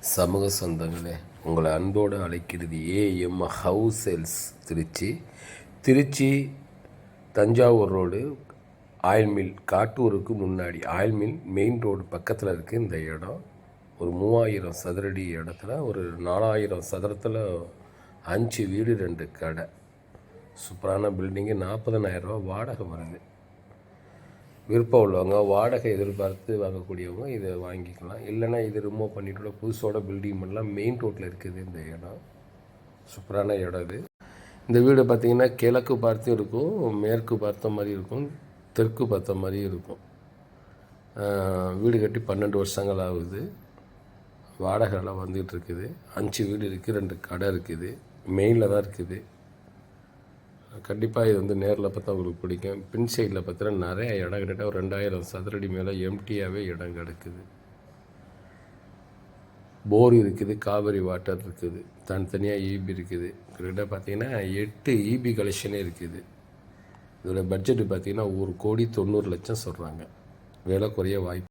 சமூக சொந்தங்களே உங்களை அன்போடு அழைக்கிறது AM house sales Trichy. Trichy Thanjavur road oil mill காட்டூருக்கு முன்னாடி. ஆயில் மில் மெயின் ரோடு பக்கத்தில் இருக்குது இந்த இடம். ஒரு மூவாயிரம் சதுரடி இடத்துல ஒரு நாலாயிரம் சதுரத்தில் அஞ்சு வீடு ரெண்டு கடை. சூப்பரான பில்டிங்கு நாற்பதனாயிரரூவா வாடகை வருது. விருப்பம் உள்ளவங்க வாடகை எதிர்பார்த்து வாங்கக்கூடியவங்க இதை வாங்கிக்கலாம். இல்லைன்னா இது ரிமூவ் பண்ணிட்டு புதுசோட பில்டிங் பண்ணலாம். மெயின் ரோட்டில் இருக்குது இந்த இடம். சூப்பரான இடம் இது. இந்த வீடு பார்த்திங்கன்னா கிழக்கு பார்த்தும் இருக்கும் மேற்கு பார்த்த மாதிரி இருக்கும் தெற்கு பார்த்த மாதிரி இருக்கும். வீடு கட்டி பன்னெண்டு வருஷங்கள் ஆகுது. வாடகைலாம் வந்துகிட்டு இருக்குது. அஞ்சு வீடு இருக்குது ரெண்டு கடை இருக்குது. மெயினில் தான் இருக்குது. கண்டிப்பாக இது வந்து நேரில் பார்த்தா உங்களுக்கு பிடிக்கும். பின் சைடில் பார்த்தீங்கன்னா நிறைய இடம் கிட்ட ஒரு ரெண்டாயிரம் சதுரடி மேலே எம்டியாகவே இடம் கிடக்குது. போர் இருக்குது காவிரி வாட்டர் இருக்குது தனித்தனியாக ஈபி இருக்குது. கிட்ட பார்த்தீங்கன்னா எட்டு ஈபி கலெக்ஷனே இருக்குது. இதோட பட்ஜெட்டு பார்த்தீங்கன்னா ஒரு கோடி தொண்ணூறு லட்சம் சொல்கிறாங்க விலை குறைய வாய்ப்பு